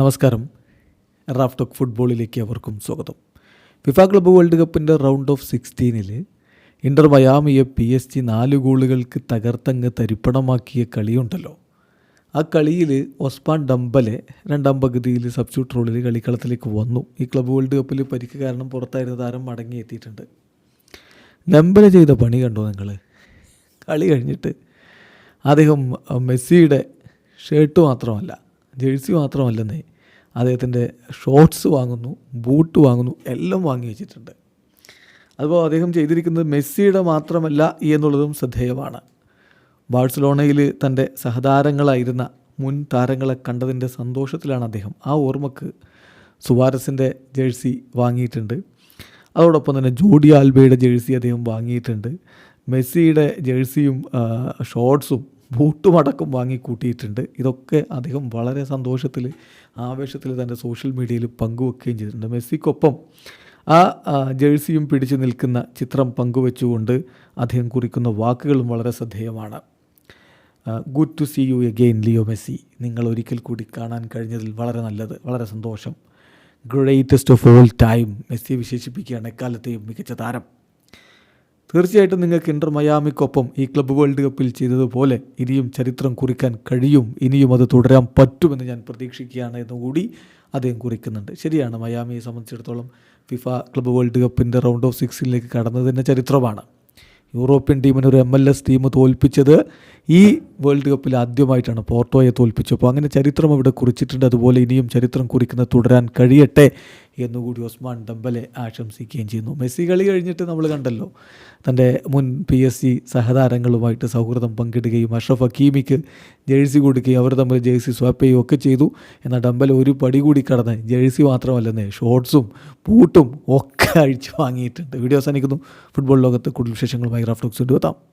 നമസ്കാരം. Raf talk ഫുട്ബോളിലേക്ക് അവർക്കും സ്വാഗതം. ഫിഫ ക്ലബ്ബ് വേൾഡ് കപ്പിന്റെ റൗണ്ട് ഓഫ് സിക്സ്റ്റീനിൽ ഇന്റർ മയാമിയെ പി എസ് ജി നാല് ഗോളുകൾക്ക് തകർത്തങ്ങ് തരിപ്പണമാക്കിയ കളിയുണ്ടല്ലോ. ആ കളിയിൽ ഒസ്മാൻ ഡംബലെ രണ്ടാം പകുതിയിൽ സബ്സ്റ്റിറ്റ്യൂട്ട് റോളിൽ കളിക്കളത്തിലേക്ക് വന്നു. ഈ ക്ലബ്ബ് വേൾഡ് കപ്പിൽ പരിക്ക് കാരണം പുറത്തായിരുന്ന താരം മടങ്ങിയെത്തിയിട്ടുണ്ട്. ഡംബലെ ചെയ്ത പണി കണ്ടോ നിങ്ങൾ കളി കഴിഞ്ഞിട്ട് അദ്ദേഹം മെസ്സിയുടെ ഷർട്ട് മാത്രമല്ല ജേഴ്സി മാത്രമല്ലെന്നേ അദ്ദേഹത്തിന്റെ ഷോർട്സ് വാങ്ങുന്നു ബൂട്ട് വാങ്ങുന്നു എല്ലാം വാങ്ങി വെച്ചിട്ടുണ്ട്. അതുപോലെ അദ്ദേഹം ചെയ്തിരിക്കുന്നത് മെസ്സിയുടെ മാത്രമല്ല എന്നുള്ളതും ശ്രദ്ധേയമാണ്. ബാഴ്സലോണയിൽ തന്റെ സഹതാരങ്ങളായിരുന്ന മുൻ താരങ്ങളെ കണ്ടതിന്റെ സന്തോഷത്തിലാണ് അദ്ദേഹം ആ ഓർമ്മക്ക് സുവാരസിന്റെ ജേഴ്സി വാങ്ങിയിട്ടുണ്ട്. അതോടൊപ്പം തന്നെ ജോഡി ആൽബയുടെ ജേഴ്സി അദ്ദേഹം വാങ്ങിയിട്ടുണ്ട്. മെസ്സിയുടെ ജേഴ്സിയും ഷോർട്സും ബൂട്ടും വാങ്ങിക്കൂട്ടിയിട്ടുണ്ട്. വാങ്ങി കൂട്ടിയിട്ടുണ്ട് ഇതൊക്കെ അദ്ദേഹം വളരെ സന്തോഷത്തിൽ ആവേശത്തിൽ തന്റെ സോഷ്യൽ മീഡിയയിൽ പങ്കുവെക്കുകയും ചെയ്തിട്ടുണ്ട്. മെസ്സിക്കൊപ്പം ആ, ജേഴ്സിയും പിടിച്ചു നിൽക്കുന്ന ചിത്രം പങ്കുവെച്ചുകൊണ്ട് അദ്ദേഹം കുറിക്കുന്ന വാക്കുകളും വളരെ ശ്രദ്ധേയമാണ്. Good to see you again Leo Messi. നിങ്ങൾ ഒരിക്കൽ കൂടി കാണാൻ കഴിഞ്ഞതിൽ വളരെ നല്ലത് വളരെ സന്തോഷം. ഗ്രേറ്റസ്റ്റ് ഓഫ് ഓൾ ടൈം മെസ്സിയെ വിശേഷിപ്പിക്കുകയാണ് എക്കാലത്തെയും മികച്ച താരം. തീർച്ചയായിട്ടും നിങ്ങൾക്ക് ഇന്റർ മയാമിക്കൊപ്പം ഈ ക്ലബ്ബ് വേൾഡ് കപ്പിൽ ചെയ്തതുപോലെ ഇനിയും ചരിത്രം കുറിക്കാൻ കഴിയും. ഇനിയും അത് തുടരാൻ പറ്റുമെന്ന് ഞാൻ പ്രതീക്ഷിക്കുകയാണ് എന്നുകൂടി അദ്ദേഹം കുറിക്കുന്നുണ്ട്. ശരിയാണ് മയാമിയെ സംബന്ധിച്ചിടത്തോളം ഫിഫ ക്ലബ്ബ് വേൾഡ് കപ്പിന്റെ റൗണ്ട് ഓഫ് സിക്സിലേക്ക് കടന്നതിന്റെ ചരിത്രമാണ്. യൂറോപ്യൻ ടീമിന് ഒരു എം എൽ എസ് ടീം തോൽപ്പിച്ചത് ഈ വേൾഡ് കപ്പിൽ ആദ്യമായിട്ടാണ് പോർട്ടോയെ തോൽപ്പിച്ചപ്പോൾ അങ്ങനെ ചരിത്രം ഇവിടെ കുറിച്ചിട്ടുണ്ട്. അതുപോലെ ഇനിയും ചരിത്രം കുറിക്കുന്നത് തുടരാൻ കഴിയട്ടെ എന്നുകൂടി ഉസ്മാൻ ഡംബലെ ആശംസിക്കുകയും ചെയ്യുന്നു. മെസ്സി കളി കഴിഞ്ഞിട്ട് നമ്മൾ കണ്ടല്ലോ. തന്റെ മുൻ പി എസ് സി സഹതാരങ്ങളുമായിട്ട് സൗഹൃദം പങ്കിടുകയും അഷ്റഫ് ഹക്കീമിക്ക് ജേഴ്സി കൊടുക്കുകയും അവർ തമ്മിൽ ജേഴ്സി സ്വാപ്പ് ചെയ്യുകയും ഒക്കെ ചെയ്തു. എന്നാൽ ഡംബലെ ഒരു പടി കൂടി കടന്ന് ജേഴ്സി മാത്രമല്ലെന്നേ ഷോർട്സും ബൂട്ടും ഒക്കെ അഴിച്ചു വാങ്ങിയിട്ടുണ്ട്. വീഡിയോ അവസാനിക്കുന്നു ഫുട്ബോൾ ലോകത്ത് കൂടുതൽ വിശേഷങ്ങളുമായി റാഫ്റ്റോക്സ് കൊണ്ടുവെത്താം